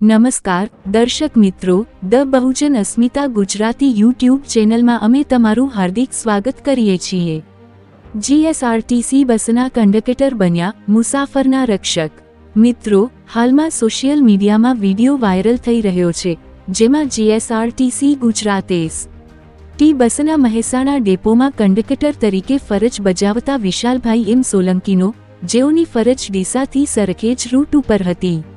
નમસ્કાર, દર્શક મિત્રો ધ બહુજન અસ્મિતા ગુજરાતી યુટ્યુબ ચેનલમાં અમે તમારું હાર્દિક સ્વાગત કરીએ છીએ. જીએસઆરટીસી બસના કંડક્ટર બન્યા, મુસાફરના રક્ષક. મિત્રો, હાલમાં સોશિયલ મીડિયામાં વીડિયો વાયરલ થઈ રહ્યો છે, જેમાં જીએસઆરટીસી ગુજરાતેસ ટી બસના મહેસાણા ડેપોમાં કંડક્ટર તરીકે ફરજ બજાવતા વિશાલભાઈ એમ સોલંકીનો, જેઓની ફરજ ડીસાથી સરખેજ રૂટ ઉપર હતી.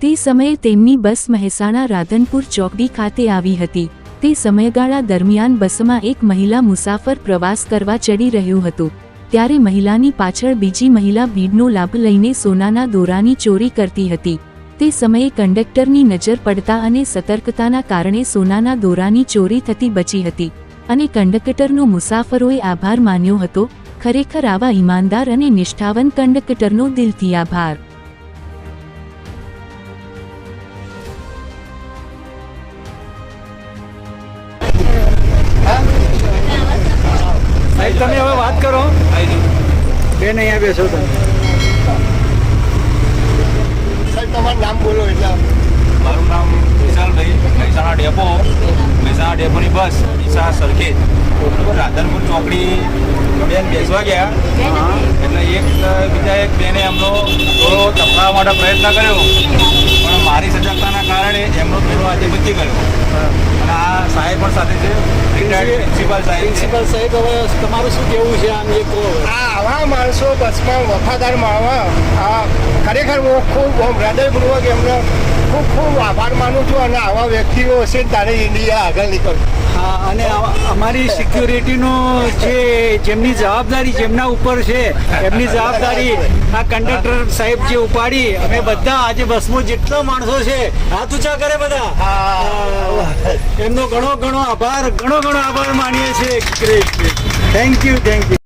તે સમયે તેમની બસ મહેસાણા રાધનપુર ચોકડી ખાતે આવી હતી. તે સમયગાળા દરમિયાન બસમાં એક મહિલા મુસાફર પ્રવાસ કરવા ચડી રહ્યું હતું. ત્યારે મહિલાની પાછળ બીજી મહિલા ભીડનો લાભ લઈને સોનાના દોરાની ચોરી કરતી હતી. તે સમયે કંડક્ટરની નજર પડતા અને સતર્કતાના કારણે સોનાના દોરાની ચોરી થતી બચી હતી અને કંડક્ટરનો મુસાફરોએ આભાર માન્યો હતો. ખરેખર આવા ઈમાનદાર અને નિષ્ઠાવન કંડક્ટરનો દિલથી આભાર. સાહેબ તમે હવે વાત કરો. બેન અહીંયા બેસો તમે. સાહેબ તમારું નામ બોલો એટલે. મારું નામ વિશાલભાઈ મહેસાણા ડેપો. મહેસાણા ડેપોની બસ ડીસા સરખેજ રાધનપુર ચોકડી બેન બેસવા ગયા. એટલે એક બીજા એક બેને અમનો થોડો તફાવવા માટે પ્રયત્ન કર્યો. મારી સજાગતાના કારણે એમનો થોડો આજે બચી ગયો. અને આ સાહેબ પણ સાથે છે. પ્રિન્સિપાલ સાહેબ પ્રિન્સિપાલ સાહેબ હવે તમારું શું કેવું છે આમ એક આ આવા માણસો બસમાં વફાદાર માણવા આ ખરેખર હું ખૂબ હૃદયપૂર્વક એમને ખૂબ ખૂબ આભાર માનું છું અને આવા વ્યક્તિઓ હશે તારે ઇન્ડિયા આગળ નીકળ હા અને અમારી સિક્યુરિટીનો જે જેમની જવાબદારી જેમના ઉપર છે, એમની જવાબદારી આ કંડક્ટર સાહેબ જે ઉપાડી, અમે બધા આજે બસમાં જેટલા માણસો છે, હાથ ઊંચા કરે બધા. એમનો ઘણો ઘણો આભાર, ઘણો ઘણો આભાર માનીએ છીએ. Thank you thank you